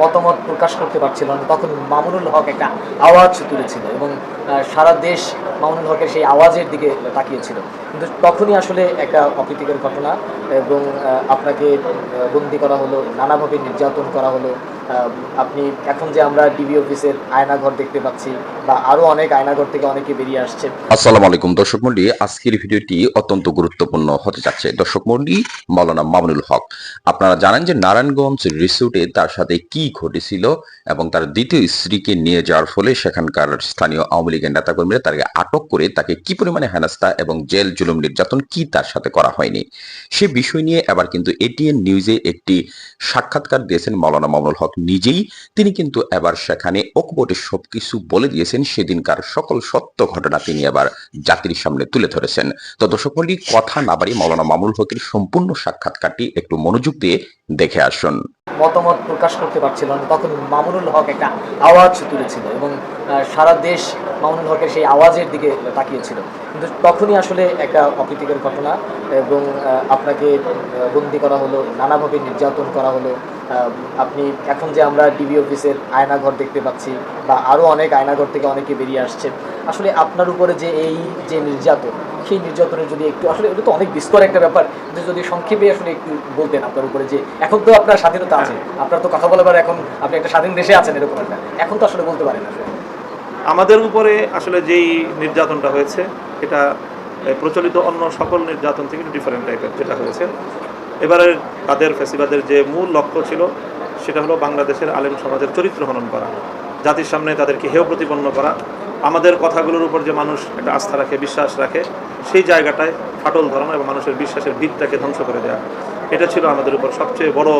মতামত প্রকাশ করতে পারছিল না। তখন মামুনুল হক একটা আওয়াজ তুলেছিল এবং সারা দেশ মামুনুল হকের সেই আওয়াজের দিকে তাকিয়েছিল। কিন্তু তখনই আসলে একটা অপ্রীতিকর ঘটনা এবং আপনাকে বন্দি করা হলো, নানাভাবে নির্যাতন করা হলো। আপনি এখন যে আমরা ডিবি অফিসের আয়নাঘর দেখতে পাচ্ছি বা আরও অনেক আয়নাঘর থেকে অনেকে বেরিয়ে আসছে। আসসালামু আলাইকুম দর্শক মন্ডলী, আজকের ভিডিওটি অত্যন্ত গুরুত্বপূর্ণ হতে যাচ্ছে। দর্শক মন্ডলী মৌলানা মামুনুল হক, আপনারা জানেন যে নারায়ণগঞ্জ রিসোর্টে তার সাথে কি ঘটেছিল এবং তার দ্বিতীয় স্ত্রীকে নিয়ে যাওয়ার ফলে সেখানকার স্থানীয় আওয়ামী লীগের নেতাকর্মীরা তাকে আটক করে তাকে কি পরিমাণে হেনাস্তা এবং জেল, জুলুম, নির্যাতন কি তার সাথে করা হয়নি? সে বিষয় নিয়ে এবার কিন্তু এটিএন নিউজে একটি সাক্ষাৎকার দিয়েছেন মৌলানা মামুনুল হক। নিজেই তিনি কিন্তু এবার সেখানে অকপটে সবকিছু বলে দিয়েছেন, সেদিনকার সকল সত্য ঘটনা তিনি এবার জাতির সামনে তুলে ধরেছেন। তো দর্শক কথা না বাড়িয়ে মৌলানা মামুল হকের সম্পূর্ণ সাক্ষাৎকারটি একটু মনোযোগ দিয়ে দেখে আসুন। মতামত প্রকাশ করতে পারছিল না। তখন মামুনুল হক একটা আওয়াজ তুলেছিল এবং সারা দেশ মামুনুল হকের সেই আওয়াজের দিকে তাকিয়েছিল। কিন্তু তখনই আসলে একটা অপ্রীতিকর ঘটনা এবং আপনাকে বন্দি করা হলো, নানাভাবে নির্যাতন করা হলো। আপনি এখন যে আমরা ডিবি অফিসের আয়নাঘর দেখতে পাচ্ছি বা আরও অনেক আয়নাঘর থেকে অনেকে বেরিয়ে আসছে আসলে আপনার উপরে যে এই যে নির্যাতন, সেই নির্যাতনের যদি একটু, আসলে এটা তো অনেক বিস্তর একটা ব্যাপার কিন্তু যদি সংক্ষেপে আসলে একটু বলতেন আপনার উপরে যে এখন তো আপনার স্বাধীনতা আছে, আপনার তো কথা বলবার এখন আপনি একটা স্বাধীন দেশে আছেন এরকম একটা, এখন তো আসলে বলতে পারেন আসলে আমাদের উপরে আসলে যেই নির্যাতনটা হয়েছে, এটা প্রচলিত অন্য সকল নির্যাতন থেকে ডিফারেন্ট টাইপের যেটা হয়েছে। এবারে তাদের ফেসিবাদের যে মূল লক্ষ্য ছিল, সেটা হলো বাংলাদেশের আলেম সমাজের চরিত্র হনন করা, জাতির সামনে তাদেরকে হেয় প্রতিপন্ন করা আমাদের কথাগুলোর উপর যে মানুষ একটা আস্থা রাখে, বিশ্বাস রাখে, সেই জায়গাটায় ফাটল ধরানো এবং মানুষের বিশ্বাসের ভিতটাকে ধ্বংস করে দেওয়া এটা ছিল আমাদের উপর সবচেয়ে বড়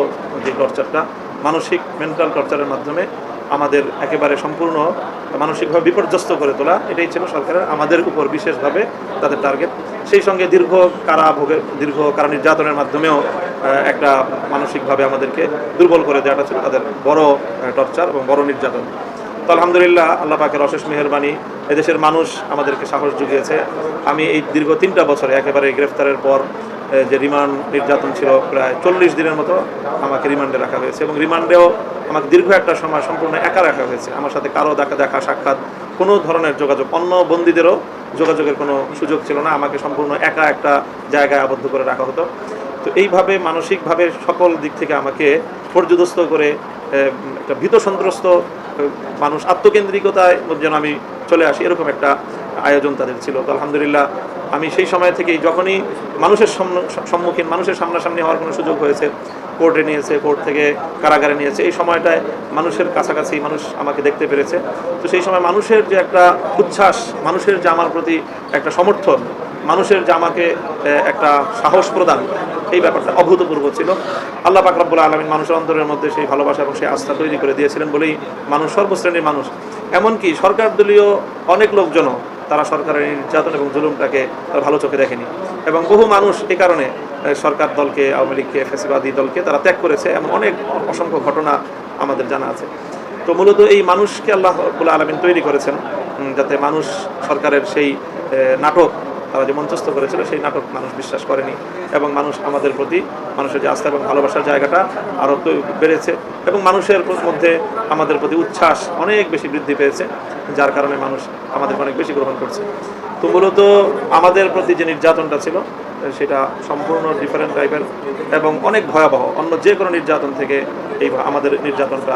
যে টর্চারটা। মানসিক মেন্টাল টর্চারের মাধ্যমে আমাদের একেবারে সম্পূর্ণ মানসিকভাবে বিপর্যস্ত করে তোলা, এটাই ছিল সরকারের, আমাদের উপর বিশেষভাবে তাদের টার্গেট। সেই সঙ্গে দীর্ঘ কারা ভোগের দীর্ঘ কারা নির্যাতনের মাধ্যমেও একটা মানসিকভাবে আমাদেরকে দুর্বল করে দেওয়াটা ছিল তাদের বড় টর্চার এবং বড় নির্যাতন। তো আলহামদুলিল্লাহ আল্লাহ পাকের অশেষ মেহরবানি, এদেশের মানুষ আমাদেরকে সাহস জুগিয়েছে। আমি এই দীর্ঘ তিনটা বছরে একেবারে গ্রেফতারের পর যে রিমান্ড নির্যাতন ছিল, প্রায় চল্লিশ দিনের মতো আমাকে রিমান্ডে রাখা হয়েছে এবং রিমান্ডেও আমাকে দীর্ঘ একটা সময় সম্পূর্ণ একা রাখা হয়েছে। আমার সাথে কারও দেখা দেখা, সাক্ষাৎ, কোনো ধরনের যোগাযোগ, অন্য বন্দীদেরও যোগাযোগের কোনো সুযোগ ছিল না। আমাকে সম্পূর্ণ একা একটা জায়গায় আবদ্ধ করে রাখা হতো। তো এইভাবে মানসিকভাবে সকল দিক থেকে আমাকে পর্যদস্ত করে একটা ভীত সন্ত্রস্ত মানুষ আত্মকেন্দ্রিকতায় যেন আমি চলে আসি, এরকম একটা আয়োজন তাদের ছিল। তো আলহামদুলিল্লাহ, আমি সেই সময় থেকেই যখনই মানুষের সম্মুখীন, মানুষের সামনাসামনি হওয়ার কোনো সুযোগ হয়েছে, কোর্টে নিয়েছে, কোর্ট থেকে কারাগারে নিয়েছে, এই সময়টায় মানুষের কাছাকাছি মানুষ আমাকে দেখতে পেরেছে। তো সেই সময় মানুষের যে একটা উচ্ছ্বাস, মানুষের যে আমার প্রতি একটা সমর্থন মানুষের যে আমাকে একটা সাহস প্রদান এই ব্যাপারটা অভূতপূর্ব ছিল। আল্লাহ পাক রব্বুল আলমিন মানুষের অন্তরের মধ্যে সেই ভালোবাসা এবং সেই আস্থা তৈরি করে দিয়েছিলেন বলেই মানুষ, সর্বশ্রেণীর মানুষ। এমনকি সরকার দলীয় অনেক লোকজনও তারা সরকারের নির্যাতন এবং জুলুমটাকে তারা ভালো চোখে দেখেনি। এবং বহু মানুষ এ কারণে সরকার দলকে, আওয়ামী লীগকে, ফেসিবাদী দলকে তারা ত্যাগ করেছে এমন অনেক অসংখ্য ঘটনা আমাদের জানা আছে। তো মূলত এই মানুষকে আল্লাহ আলমিন তৈরি করেছেন যাতে মানুষ সরকারের সেই নাটক তারা যে মঞ্চস্থ করেছিল, সেই নাটক মানুষ বিশ্বাস করেনি এবং মানুষ আমাদের প্রতি মানুষের যে আস্থা এবং ভালোবাসার জায়গাটা আরও বেড়েছে এবং মানুষের মধ্যে আমাদের প্রতি উচ্ছ্বাস অনেক বেশি বৃদ্ধি পেয়েছে, যার কারণে মানুষ আমাদের অনেক বেশি গ্রহণ করছে। তো মূলত আমাদের প্রতি যে নির্যাতনটা ছিল, সেটা সম্পূর্ণ ডিফারেন্ট টাইপের এবং অনেক ভয়াবহ। অন্য যে কোনো নির্যাতন থেকে এই আমাদের নির্যাতনটা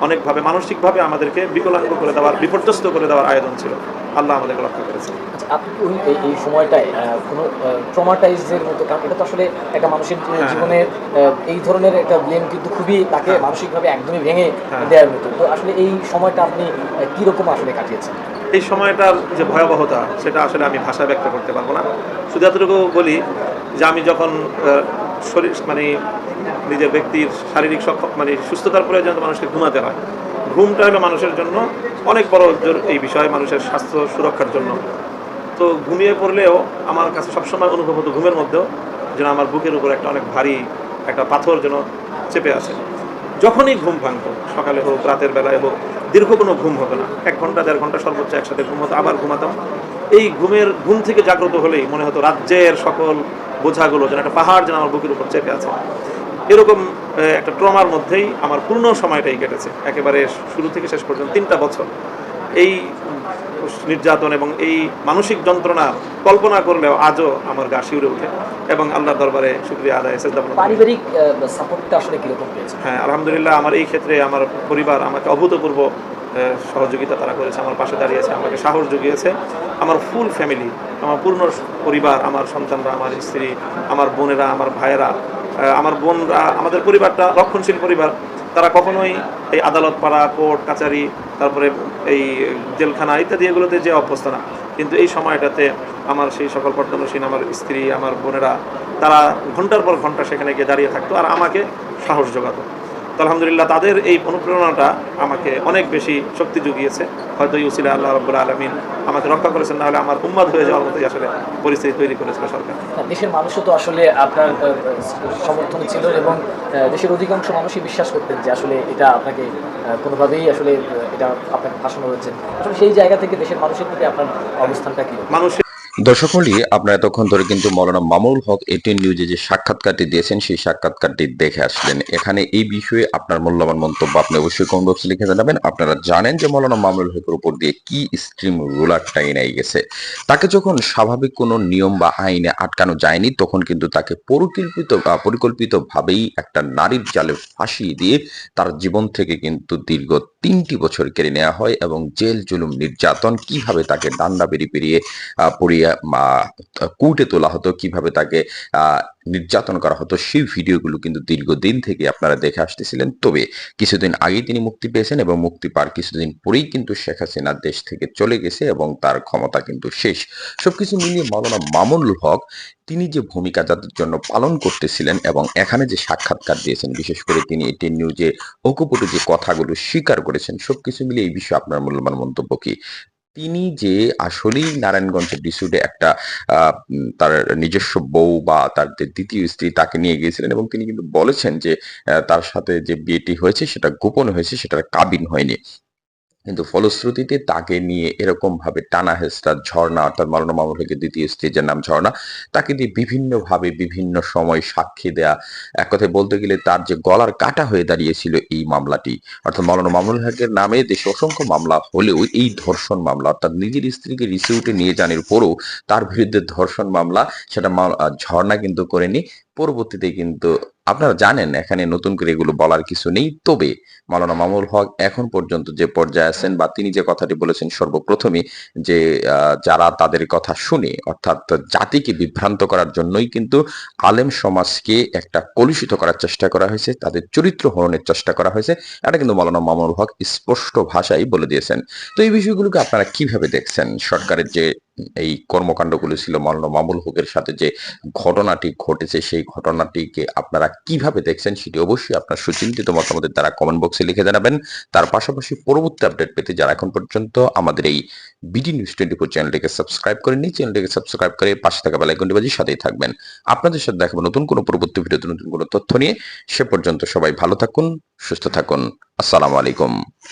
অনেকভাবে মানসিকভাবে আমাদেরকে বিকলাঙ্গ করে দেওয়ার বিপর্যস্ত করে দেওয়ার আয়োজন ছিল আল্লাহ আমাদেরকে রক্ষা করেছে আচ্ছা, আপনি এই- সময়টায় কোনো ট্রমাটাইজের মতো কারণ এটা তো আসলে একটা মানুষের হ্যাঁ। জীবনের এই ধরনের একটা ব্লেম কিন্তু খুবই তাকে হ্যাঁ। মানসিকভাবে একদমই ভেঙে হ্যাঁ। দেওয়ার মতো তো আসলে এই সময়টা আপনি কীরকম আসলে কাটিয়েছেন এই সময়টার যে ভয়াবহতা সেটা আসলে আমি ভাষায় ব্যক্ত করতে পারব না শুধু এতটুকু বলি যে আমি যখন শরীর মানে নিজের ব্যক্তির শারীরিক সক্ষম মানে সুস্থতার প্রয়োজন মানুষকে ঘুমাতে হয়। ঘুমটা হলো মানুষের জন্য অনেক বড় এই বিষয়, মানুষের স্বাস্থ্য সুরক্ষার জন্য। তো ঘুমিয়ে পড়লেও আমার কাছে সবসময় অনুভব হতো ঘুমের মধ্যেও যেন আমার বুকের উপর একটা অনেক ভারী একটা পাথর যেন চেপে আছে। যখনই ঘুম ভাঙতো, সকালে হোক, রাতের বেলায় হোক, দীর্ঘ কোনো ঘুম হতো না। এক ঘণ্টা, দেড় ঘণ্টা সর্বোচ্চ একসাথে ঘুম হতো, আবার ঘুমাতাম। এই ঘুমের, ঘুম থেকে জাগ্রত হলেই মনে হতো রাজ্যের সকল বোঝাগুলো যেন একটা পাহাড় যেন আমার বুকের উপর চেপে আছে। এরকম একটা ট্রমার মধ্যেই আমার পূর্ণ সময়টাই কেটেছে। একেবারে শুরু থেকে শেষ পর্যন্ত তিনটা বছর। এই নির্যাতন এবং এই মানসিক যন্ত্রণা কল্পনা করলেও আজও আমার গা শিউরে ওঠে এবং আল্লাহর দরবারে শুক্রিয়া আদায় সেজদা পারিবারিক সাপোর্টটা আসলে কীরকম হ্যাঁ আলহামদুলিল্লাহ আমার এই ক্ষেত্রে আমার পরিবার আমাকে অভূতপূর্ব সহযোগিতা তারা করেছে আমার পাশে দাঁড়িয়েছে আমাকে সাহস জুগিয়েছে। আমার ফুল ফ্যামিলি আমার পূর্ণ পরিবার আমার সন্তানরা আমার স্ত্রী আমার বোনেরা আমার ভাইয়েরা আমার বোনরা আমাদের পরিবারটা রক্ষণশীল পরিবার। তারা কখনোই এই আদালত পাড়া, কোর্ট, কাচারি, তারপরে এই জেলখানা ইত্যাদি এগুলোতে যে অভ্যস্ত না। কিন্তু এই সময়টাতে আমার সেই সকল পর্যটনসীন আমার স্ত্রী, আমার বোনেরা, তারা ঘণ্টার পর ঘণ্টা সেখানে গিয়ে দাঁড়িয়ে থাকতো আর আমাকে সাহস যোগাতো তো আলহামদুলিল্লাহ তাদের এই অনুপ্রেরণাটা আমাকে অনেক বেশি শক্তি জুগিয়েছে। হয়তো ইউসিলা আল্লাহ রব্বুল আলমিন আমাকে রক্ষা করেছেন নাহলে আমার উম্মাদ হয়ে যাওয়ার মতোই আসলে পরিস্থিতি তৈরি করেছিল সরকার। হ্যাঁ, দেশের মানুষও তো আসলে আপনার সমর্থন ছিল এবং দেশের অধিকাংশ মানুষই বিশ্বাস করতেন যে আসলে এটা আপনাকে কোনোভাবেই আসলে এটা আপনাকে ফাঁসানো হয়েছে আসলে সেই জায়গা থেকে দেশের মানুষের প্রতি আপনার অবস্থানটা কি? মানুষের দর্শক মন্ডলী, আপনারা এতক্ষণ ধরে কিন্তু মৌলানা মামুল হক এটিন নিউজে যে সাক্ষাৎকারটি দিয়েছেন, সেই সাক্ষাৎকারটি দেখে আসলেন। এখানে এই বিষয়ে আপনার মূল্যবান মন্তব্য আপনি অবশ্যই কমেন্ট বক্সে লিখে জানাবেন। আপনারা জানেন যে মৌলানা মামুল হকের উপর দিয়ে কি স্ট্রিম রুলারটা এনে গেছে। তাকে যখন স্বাভাবিক কোনো নিয়ম বা আইনে আটকানো যায়নি, তখন কিন্তু তাকে পরিকল্পিত পরিকল্পিতভাবেই একটা নারীর জালে ফাঁসিয়ে দিয়ে তার জীবন থেকে কিন্তু দীর্ঘ তিনটি বছর কেড়ে নেওয়া হয় এবং জেল জুলুম নির্যাতন কীভাবে তাকে ডান্ডা বেরিয়ে পেরিয়ে পড়িয়ে কুটে তোলা হতো, কীভাবে তাকে নির্যাতন করা হতো, সেই ভিডিওগুলো কিন্তু দীর্ঘদিন থেকে আপনারা দেখে আসতেছিলেন। তবে কিছুদিন আগেই তিনি মুক্তি পেয়েছেন এবং মুক্তি পাওয়ার কিছুদিন পরেই কিন্তু শেখ হাসিনা দেশ থেকে চলে গেছে এবং তার ক্ষমতা কিন্তু শেষ। সবকিছু মিলিয়ে মাওলানা মামুনুল হক, তিনি যে ভূমিকা যাদের জন্য পালন করতেছিলেন এবং এখানে যে সাক্ষাৎকার দিয়েছেন, বিশেষ করে তিনি এটি নিউজে অকুপটে যে কথাগুলো স্বীকার করেছেন, সবকিছু মিলিয়ে এই বিষয়ে আপনার মূল্যবান মন্তব্য কি? তিনি যে আসলেই নারায়ণগঞ্জের ডিসুডে একটা তার নিজস্ব বউ বা তার যে দ্বিতীয় স্ত্রী তাকে নিয়ে গিয়েছিলেন এবং তিনি কিন্তু বলেছেন যে তার সাথে যে বিয়েটি হয়েছে সেটা গোপন হয়েছে, সেটার কাবিন হয়নি। কিন্তু ফলশ্রুতিতে তাকে নিয়ে এরকম ভাবে টানা হেসরা ঝর্ণা, অর্থাৎ মরণ মামুল হকের দ্বিতীয় স্টেজের নাম ঝর্ণা, তাকে দিয়ে বিভিন্ন ভাবে বিভিন্ন সময় সাক্ষী দেয়া, এক কথায় বলতে গেলে তার যে গলার কাটা হয়ে দাঁড়িয়েছিল এই মামলাটি। অর্থাৎ মৌলানা মামুনুল হকের নামে দেশে অসংখ্য মামলা হলেও এই ধর্ষণ মামলা, অর্থাৎ নিজের স্ত্রীকে রিসিউটে নিয়ে জানার পরও তার বিরুদ্ধে ধর্ষণ মামলা, সেটা ঝর্ণা কিন্তু করেনি। পরবর্তীতে কিন্তু আপনারা জানেন, এখানে নতুন করে এগুলো বলার কিছু নেই। তবে মাওলানা মামুল হক এখন পর্যন্ত যে পর্যায়ে আছেন বা তিনি যে কথাটি বলেছেন সর্বপ্রথমে যে যারা তাদের কথা শুনে, অর্থাৎ জাতিকে বিভ্রান্ত করার জন্যই কিন্তু আলেম সমাজকে একটা কলুষিত করার চেষ্টা করা হয়েছে, তাদের চরিত্র হরণের চেষ্টা করা হয়েছে। এটা কিন্তু মাওলানা মামুল হক স্পষ্ট ভাষায় বলে দিয়েছেন। তো এই বিষয়গুলোকে আপনারা কীভাবে দেখছেন সরকারের যে এই কর্মকাণ্ডগুলো ছিল মাওলানা মামুল হকের সাথে যে ঘটনাটি ঘটেছে, সেই ঘটনাটিকে আপনারা কীভাবে দেখছেন সেটি অবশ্যই আপনার সুচিন্তিত মতামতের দ্বারা কমেন্ট বক্সে লিখে জানাবেন। তার পাশাপাশি পরবর্তী আপডেট পেতে যারা এখন পর্যন্ত আমাদের এই বিডি নিউজ টোয়েন্টি ফোর চ্যানেলটিকে সাবস্ক্রাইব করেনি চ্যানেলটিকে সাবস্ক্রাইব করে পাশে থাকা বেলাইকনটি বাজি সাথেই থাকবেন। আপনাদের সাথে দেখাবো নতুন কোনো পরবর্তী ভিডিওতে নতুন কোনো তথ্য নিয়ে। সে পর্যন্ত সবাই ভালো থাকুন, সুস্থ থাকুন। আসসালামু আলাইকুম।